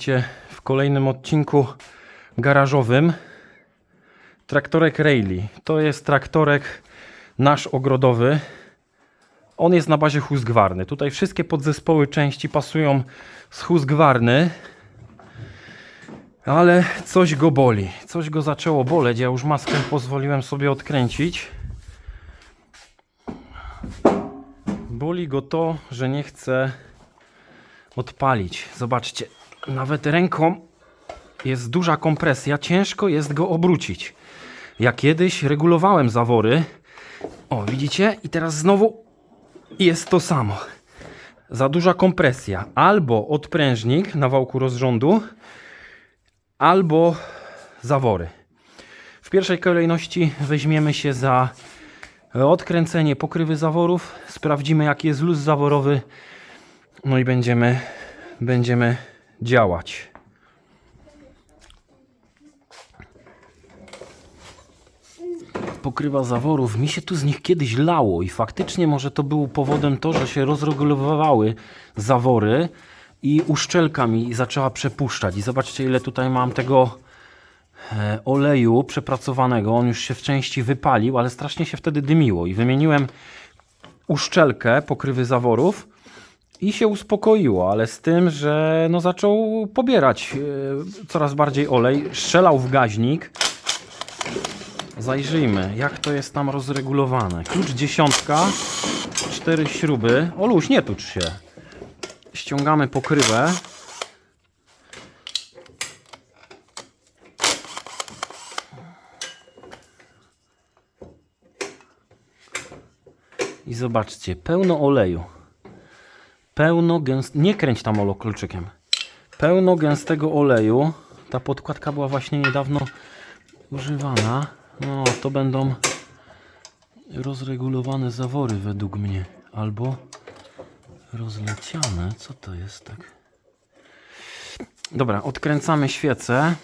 Witajcie w kolejnym odcinku garażowym. Traktorek Rayleigh. To jest traktorek nasz ogrodowy. On jest na bazie Husqvarny. Tutaj wszystkie podzespoły części pasują z Husqvarny. Ale coś go boli. Coś go zaczęło boleć. Ja już maskę pozwoliłem sobie odkręcić. Boli go to, że nie chce odpalić. Zobaczcie, nawet ręką jest duża kompresja, ciężko jest go obrócić. Ja kiedyś regulowałem zawory. O, widzicie? I teraz znowu jest to samo. Za duża kompresja. Albo odprężnik na wałku rozrządu, albo zawory. W pierwszej kolejności weźmiemy się za odkręcenie pokrywy zaworów. Sprawdzimy, jaki jest luz zaworowy. No i będziemy, będziemy działać. Pokrywa zaworów. Mi się tu z nich kiedyś lało i faktycznie może to było powodem to, że się rozregulowywały zawory i uszczelka mi zaczęła przepuszczać. I zobaczcie, ile tutaj mam tego e, oleju przepracowanego. On już się w części wypalił, ale strasznie się wtedy dymiło. I wymieniłem uszczelkę pokrywy zaworów i się uspokoiło, ale z tym, że no zaczął pobierać e, coraz bardziej olej, strzelał w gaźnik. Zajrzyjmy, jak to jest tam rozregulowane. Klucz dziesiątka, cztery śruby. Oluś, nie tucz się. Ściągamy pokrywę. I zobaczcie, pełno oleju. Pełno gęst... Nie kręć tam olo kluczykiem. Pełno gęstego oleju. Ta podkładka była właśnie niedawno używana. No, to będą rozregulowane zawory według mnie. Albo rozleciane. Co to jest tak? Dobra, odkręcamy świecę.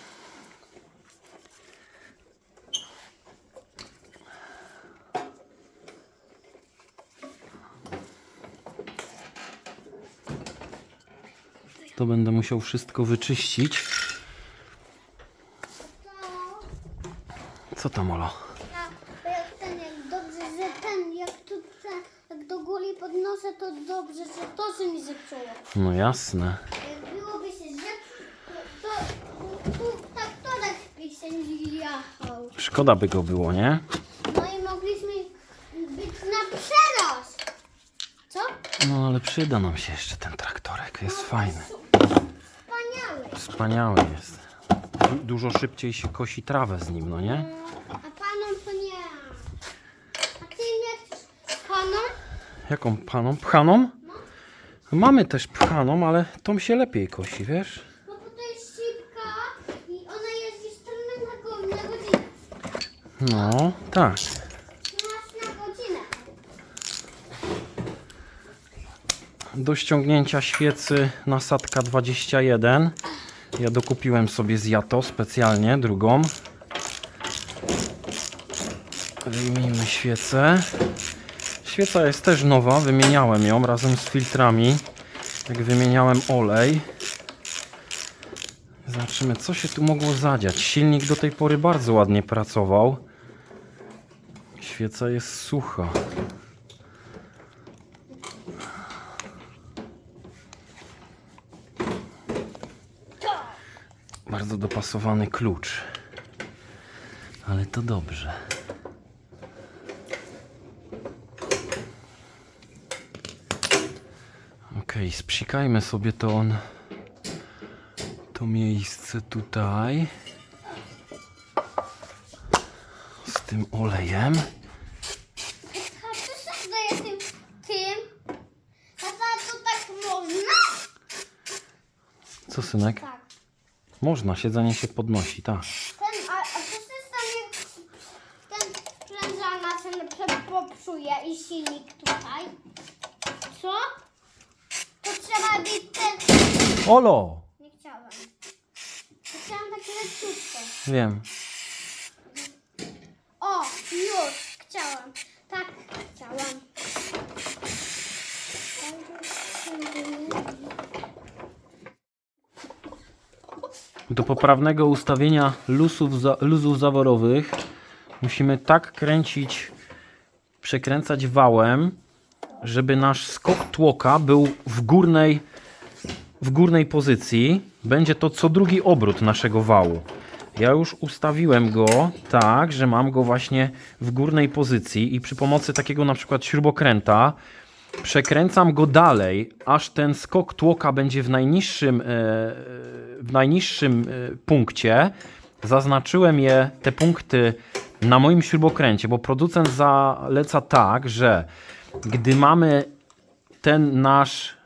To będę musiał wszystko wyczyścić. Co tam, bo jak ten, jak dobrze, że ten, jak tu ten, jak do góry podnoszę, to dobrze, że to się mi zepsuło. No jasne. Jak byłoby się zepsuł, to, to tu tak traktorek by się nie jechał. Szkoda by go było, nie? No i mogliśmy być na przerost. Co? No ale przyda nam się jeszcze ten traktorek. Jest fajny. Wspaniały. Jest. Du- Dużo szybciej się kosi trawę z nim, no nie? A panom to nie. A ty nie panom? Jaką paną? Pchaną? Mamy też pchaną, ale tą się lepiej kosi, wiesz? No bo to jest szybka i ona jeździ 14 na go- na godzinę. No, tak. 13 na godzinę. Do ściągnięcia świecy nasadka 21. Ja dokupiłem sobie z Jato specjalnie, drugą. Wyjmijmy świecę. Świeca jest też nowa, wymieniałem ją razem z filtrami. Jak wymieniałem olej. Zobaczymy, co się tu mogło zadziać. Silnik do tej pory bardzo ładnie pracował. Świeca jest sucha. Bardzo dopasowany klucz. Ale to dobrze. Ok, spsikajmy sobie to on. To miejsce tutaj. Z tym olejem. A co się zdaje tym, tym? Tata, to tak można? Co synek? Można, siedzenie się podnosi, tak. Ten, a, a co się stanie, ten prężana się prze- popsuje i silnik tutaj? Co? To trzeba być ten... Olo! Nie chciałam. To chciałam takie leciutko. Wiem. O, już chciałam. Tak, chciałam. Do poprawnego ustawienia luzów, za, luzów zaworowych musimy tak kręcić, przekręcać wałem, żeby nasz skok tłoka był w górnej, w górnej pozycji. Będzie to co drugi obrót naszego wału. Ja już ustawiłem go tak, że mam go właśnie w górnej pozycji i przy pomocy takiego na przykład śrubokręta przekręcam go dalej, aż ten skok tłoka będzie w najniższym, e, w najniższym e, punkcie. Zaznaczyłem je, te punkty na moim śrubokręcie, bo producent zaleca tak, że gdy mamy ten nasz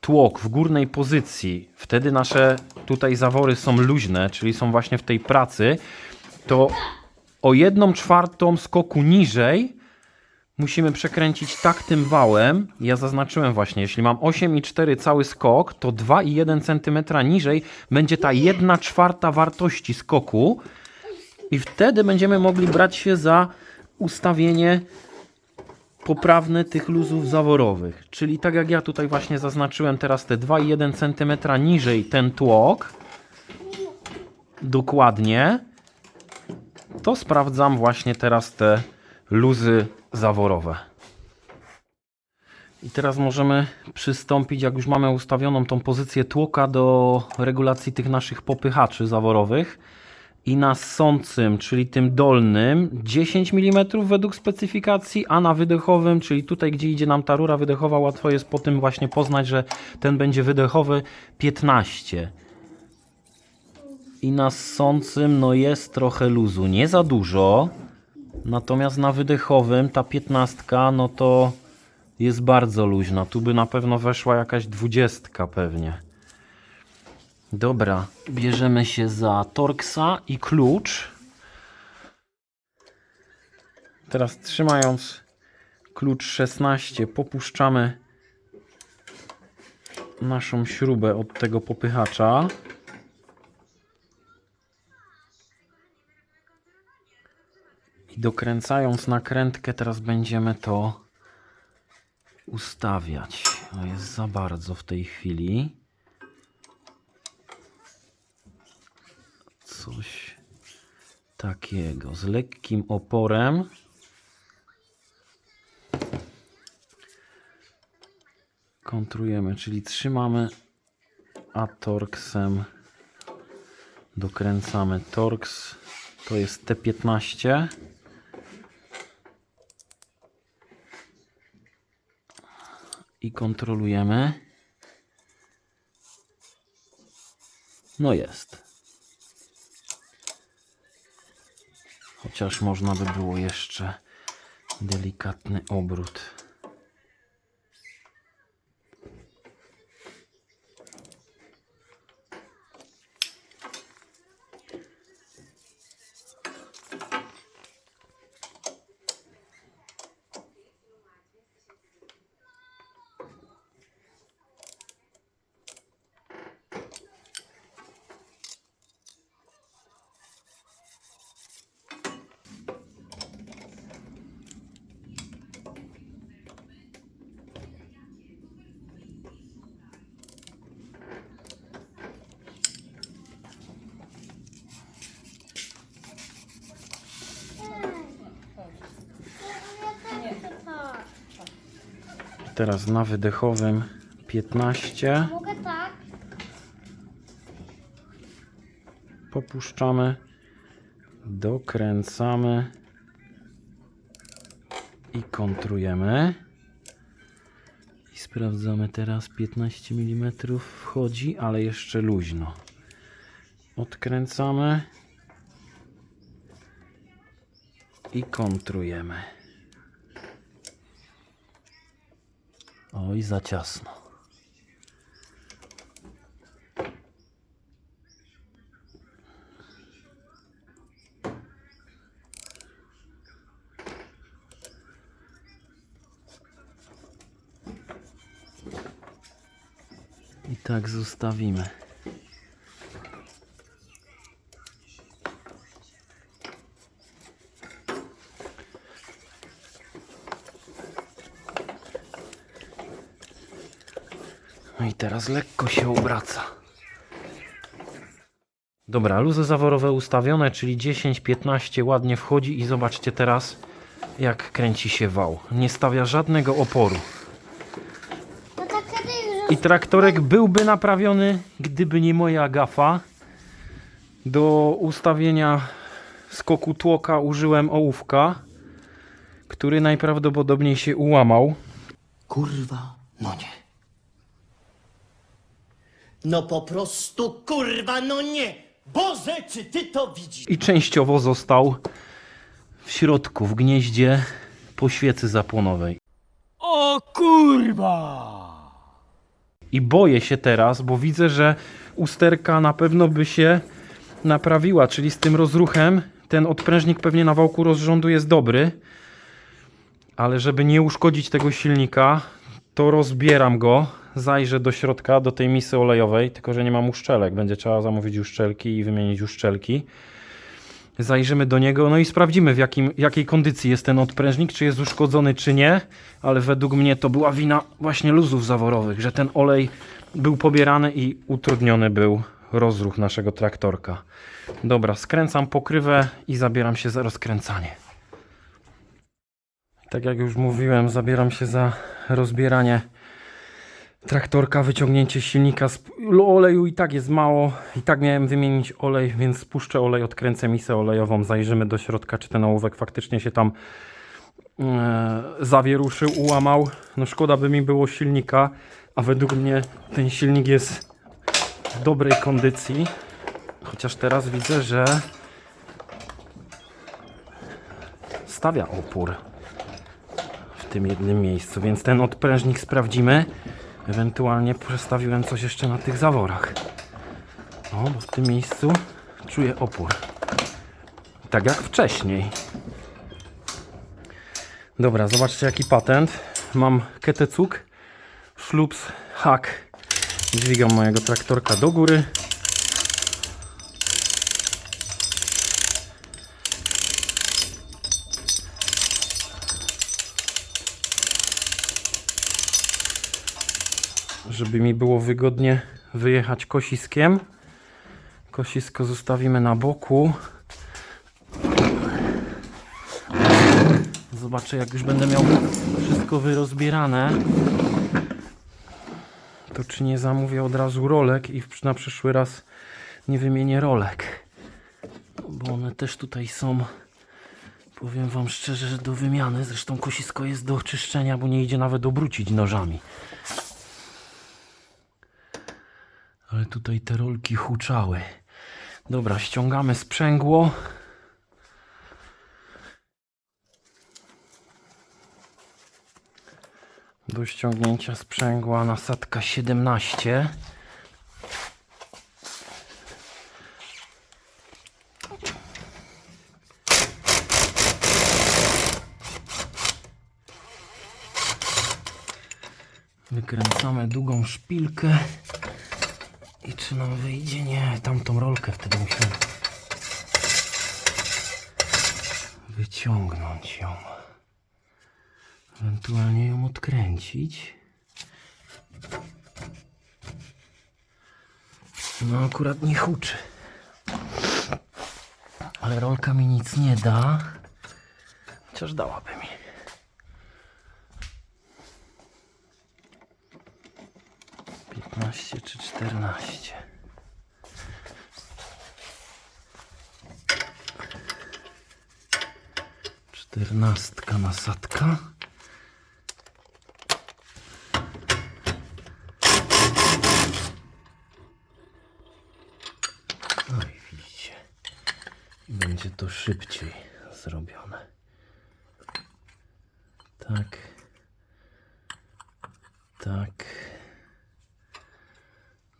tłok w górnej pozycji, wtedy nasze tutaj zawory są luźne, czyli są właśnie w tej pracy, to o jedną czwartą skoku niżej musimy przekręcić tak tym wałem. Ja zaznaczyłem właśnie, jeśli mam 8,4 cały skok, to 2,1 cm niżej będzie ta 1 czwarta wartości skoku i wtedy będziemy mogli brać się za ustawienie poprawne tych luzów zaworowych. Czyli tak jak ja tutaj właśnie zaznaczyłem teraz te 2,1 cm niżej ten tłok, dokładnie, to sprawdzam właśnie teraz te luzy zaworowe. I teraz możemy przystąpić, jak już mamy ustawioną tą pozycję tłoka do regulacji tych naszych popychaczy zaworowych i na sącym, czyli tym dolnym 10 mm według specyfikacji, a na wydechowym, czyli tutaj gdzie idzie nam ta rura wydechowa, łatwo jest po tym właśnie poznać, że ten będzie wydechowy 15. I na sącym no jest trochę luzu, nie za dużo, natomiast na wydechowym ta 15 no to jest bardzo luźna. Tu by na pewno weszła jakaś 20 pewnie. Dobra, bierzemy się za Torxa i klucz. Teraz trzymając klucz 16 popuszczamy naszą śrubę od tego popychacza. I dokręcając nakrętkę teraz będziemy to ustawiać. Jest za bardzo w tej chwili. Coś takiego z lekkim oporem. Kontrujemy, czyli trzymamy a torksem dokręcamy torks. To jest T15. I kontrolujemy. No jest. Chociaż można by było jeszcze delikatny obrót. Teraz na wydechowym 15. Mogę tak? Popuszczamy. Dokręcamy. I kontrujemy. I sprawdzamy teraz 15 mm wchodzi, ale jeszcze luźno. Odkręcamy. I kontrujemy. Oj, za ciasno. I tak zostawimy. Teraz lekko się obraca. Dobra, luzy zaworowe ustawione, czyli 10-15 ładnie wchodzi i zobaczcie teraz jak kręci się wał. Nie stawia żadnego oporu. Tak I traktorek byłby naprawiony, gdyby nie moja gafa. Do ustawienia skoku tłoka użyłem ołówka, który najprawdopodobniej się ułamał. Kurwa, no nie. No po prostu kurwa, no nie. Boże, czy ty to widzisz? i częściowo został w środku, w gnieździe po świecy zapłonowej. O kurwa! I boję się teraz, bo widzę, że usterka na pewno by się naprawiła, czyli z tym rozruchem ten odprężnik pewnie na wałku rozrządu jest dobry, ale żeby nie uszkodzić tego silnika, to rozbieram go, zajrzę do środka, do tej misy olejowej, tylko że nie mam uszczelek, będzie trzeba zamówić uszczelki i wymienić uszczelki. Zajrzymy do niego, no i sprawdzimy w jakim, jakiej kondycji jest ten odprężnik, czy jest uszkodzony, czy nie, ale według mnie to była wina właśnie luzów zaworowych, że ten olej był pobierany i utrudniony był rozruch naszego traktorka. Dobra, skręcam pokrywę i zabieram się za rozkręcanie. Tak jak już mówiłem, zabieram się za rozbieranie traktorka, wyciągnięcie silnika. Oleju i tak jest mało. I tak miałem wymienić olej, więc spuszczę olej, odkręcę misę olejową, zajrzymy do środka, czy ten ołówek faktycznie się tam e, zawieruszył, ułamał. No szkoda by mi było silnika, a według mnie ten silnik jest w dobrej kondycji. Chociaż teraz widzę, że stawia opór tym jednym miejscu, więc ten odprężnik sprawdzimy. Ewentualnie przestawiłem coś jeszcze na tych zaworach. O, bo w tym miejscu czuję opór. Tak jak wcześniej. Dobra, zobaczcie jaki patent. Mam ketecuk, szlups, hak. Dźwigam mojego traktorka do góry. Żeby mi było wygodnie wyjechać kosiskiem. Kosisko zostawimy na boku. Zobaczę, jak już będę miał wszystko wyrozbierane, to czy nie zamówię od razu rolek i na przyszły raz nie wymienię rolek. Bo one też tutaj są, powiem Wam szczerze, że do wymiany. Zresztą kosisko jest do oczyszczenia, bo nie idzie nawet obrócić nożami. Ale tutaj te rolki huczały. Dobra, ściągamy sprzęgło. Do ściągnięcia sprzęgła nasadka 17. Wykręcamy długą szpilkę. I czy nam wyjdzie? Nie, tamtą rolkę wtedy musimy wyciągnąć ją. Ewentualnie ją odkręcić. No akurat nie huczy. Ale rolka mi nic nie da. Chociaż dałaby mi. Piętnaście czy czternaście. Czternastka nasadka. No i widzicie. Będzie to szybciej zrobione. Tak. Tak.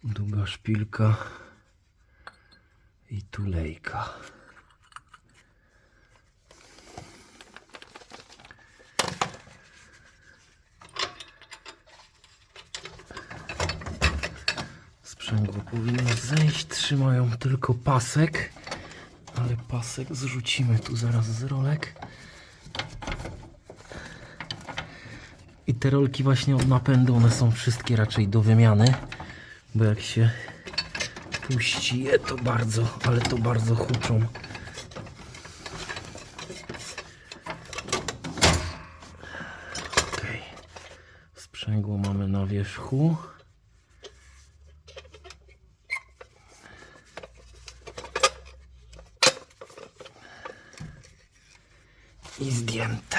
Długa szpilka i tulejka. Sprzęgło powinno zejść, tylko pasek, ale pasek zrzucimy tu zaraz z rolek. I te rolki właśnie od napędu, one są wszystkie raczej do wymiany, bo jak się puści je to bardzo, ale to bardzo huczą. Sprzęgło mamy na wierzchu. I zdjęte.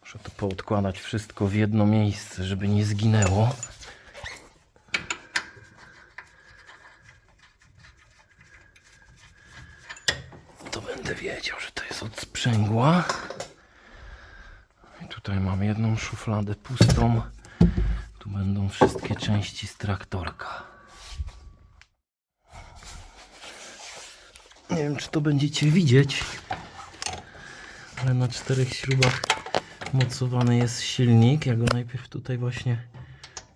Muszę to poodkładać wszystko w jedno miejsce, żeby nie zginęło. To będę wiedział, że to jest od sprzęgła. I tutaj mam jedną szufladę pustą. Tu będą wszystkie części z traktorka. Nie wiem, czy to będziecie widzieć, ale na czterech śrubach mocowany jest silnik. Ja go najpierw tutaj właśnie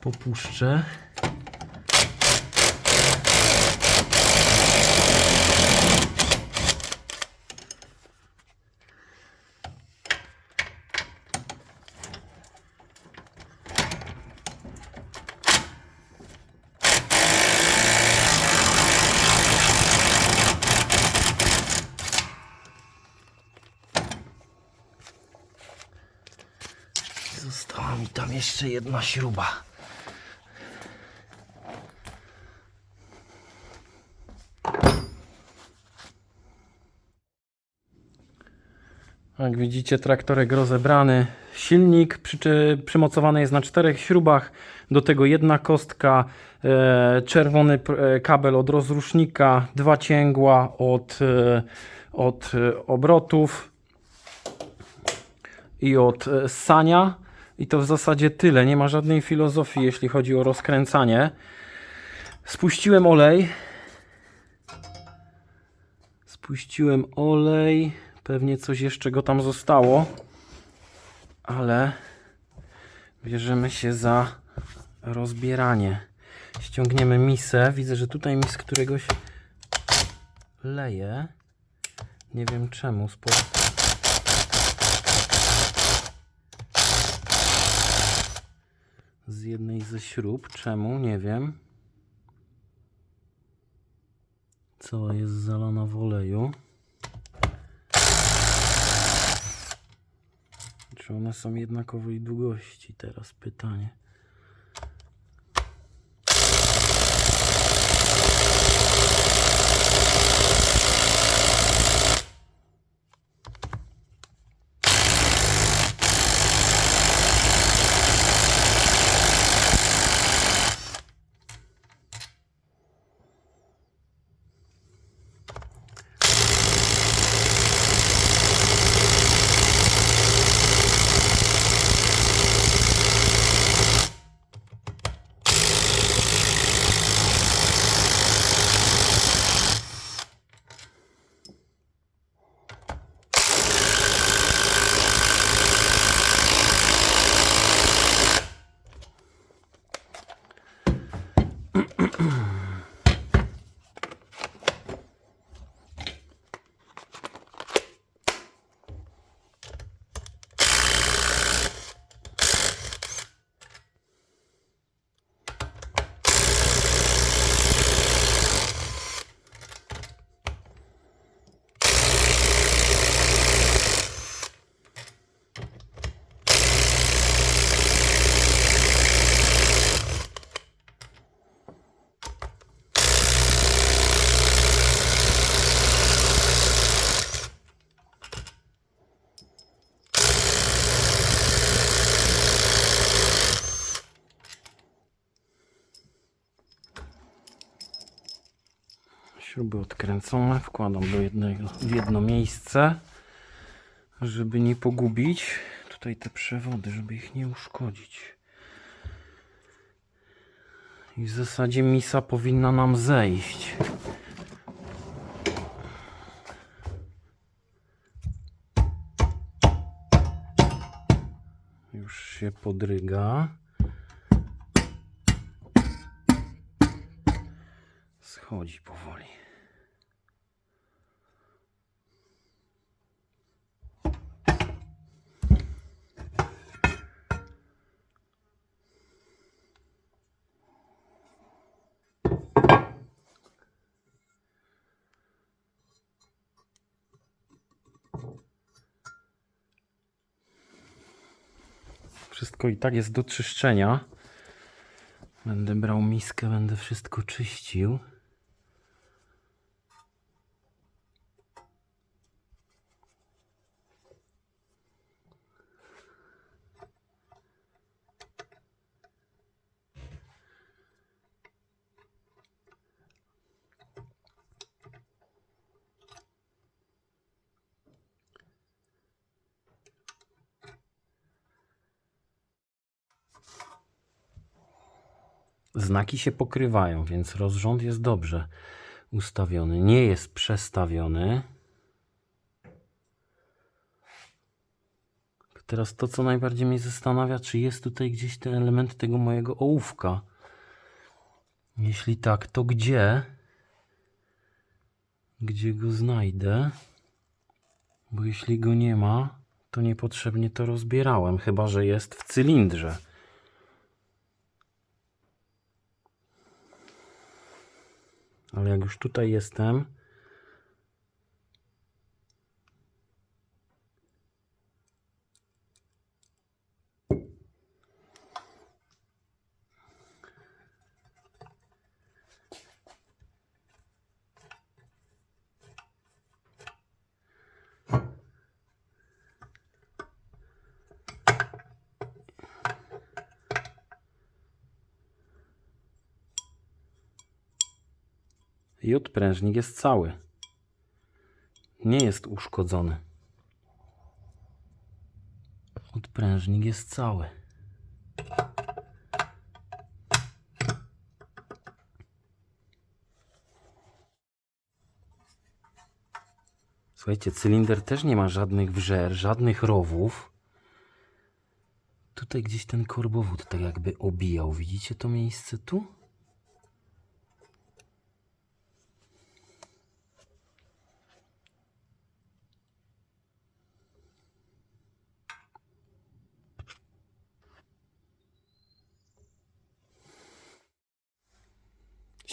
popuszczę. Została mi tam jeszcze jedna śruba. Jak widzicie, traktorek rozebrany. Silnik przy, przymocowany jest na czterech śrubach. Do tego jedna kostka, e, czerwony e, kabel od rozrusznika, dwa cięgła od, e, od e, obrotów i od e, ssania. I to w zasadzie tyle. Nie ma żadnej filozofii, jeśli chodzi o rozkręcanie. Spuściłem olej. Spuściłem olej. Pewnie coś jeszcze go tam zostało. Ale bierzemy się za rozbieranie. Ściągniemy misę. Widzę, że tutaj mi z któregoś leje. Nie wiem czemu. Z jednej ze śrub. Czemu? Nie wiem. Cała jest zalana w oleju. Czy one są jednakowej długości? Teraz pytanie. Śruby odkręcone, wkładam do jednego, w jedno miejsce, żeby nie pogubić tutaj te przewody, żeby ich nie uszkodzić. I w zasadzie misa powinna nam zejść. Już się podryga. Schodzi powoli. Wszystko i tak jest do czyszczenia. Będę brał miskę, będę wszystko czyścił. Znaki się pokrywają, więc rozrząd jest dobrze ustawiony. Nie jest przestawiony. Teraz to, co najbardziej mnie zastanawia, czy jest tutaj gdzieś ten element tego mojego ołówka. Jeśli tak, to gdzie? Gdzie go znajdę? Bo jeśli go nie ma, to niepotrzebnie to rozbierałem, chyba że jest w cylindrze. Ale jak już tutaj jestem, i odprężnik jest cały. Nie jest uszkodzony. Odprężnik jest cały. Słuchajcie, cylinder też nie ma żadnych wrzer, żadnych rowów. Tutaj gdzieś ten korbowód tak jakby obijał. Widzicie to miejsce tu?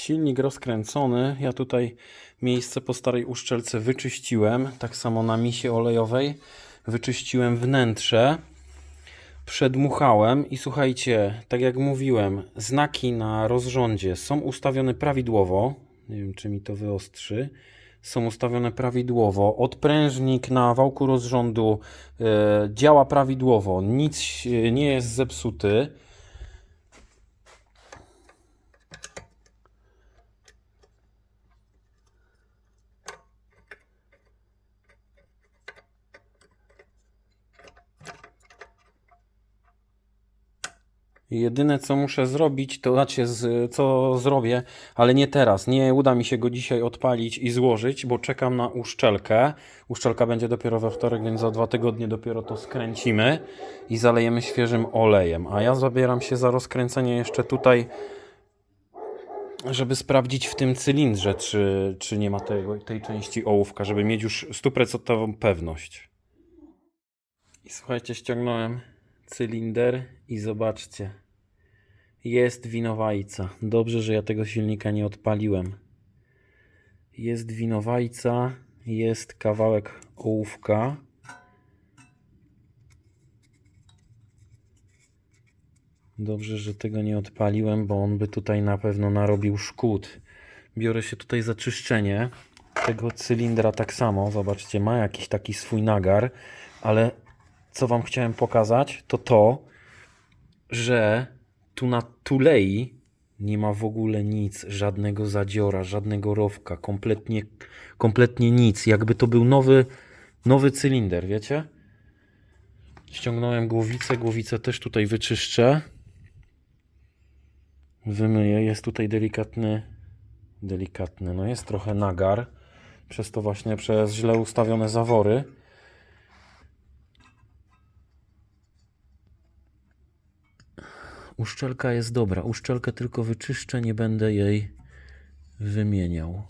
Silnik rozkręcony. Ja tutaj miejsce po starej uszczelce wyczyściłem. Tak samo na misie olejowej. Wyczyściłem wnętrze. Przedmuchałem i słuchajcie, tak jak mówiłem, znaki na rozrządzie są ustawione prawidłowo. Nie wiem, czy mi to wyostrzy. Są ustawione prawidłowo. Odprężnik na wałku rozrządu e, działa prawidłowo. Nic e, nie jest zepsuty. Jedyne co muszę zrobić, to znaczy z, co zrobię, ale nie teraz. Nie uda mi się go dzisiaj odpalić i złożyć, bo czekam na uszczelkę. Uszczelka będzie dopiero we wtorek, więc za dwa tygodnie dopiero to skręcimy i zalejemy świeżym olejem. A ja zabieram się za rozkręcenie jeszcze tutaj, żeby sprawdzić w tym cylindrze, czy, czy nie ma tego, tej części ołówka, żeby mieć już stuprocentową pewność. I słuchajcie, ściągnąłem cylinder i zobaczcie. Jest winowajca. Dobrze, że ja tego silnika nie odpaliłem. Jest winowajca, jest kawałek ołówka. Dobrze, że tego nie odpaliłem, bo on by tutaj na pewno narobił szkód. Biorę się tutaj za czyszczenie tego cylindra tak samo. Zobaczcie, ma jakiś taki swój nagar, ale co Wam chciałem pokazać, to to, że tu na tulei nie ma w ogóle nic, żadnego zadziora, żadnego rowka, kompletnie, kompletnie nic. Jakby to był nowy, nowy cylinder, wiecie? Ściągnąłem głowicę, głowicę też tutaj wyczyszczę. Wymyję, jest tutaj delikatny, delikatny, no jest trochę nagar, przez to właśnie przez źle ustawione zawory. Uszczelka jest dobra. Uszczelkę tylko wyczyszczę, nie będę jej wymieniał.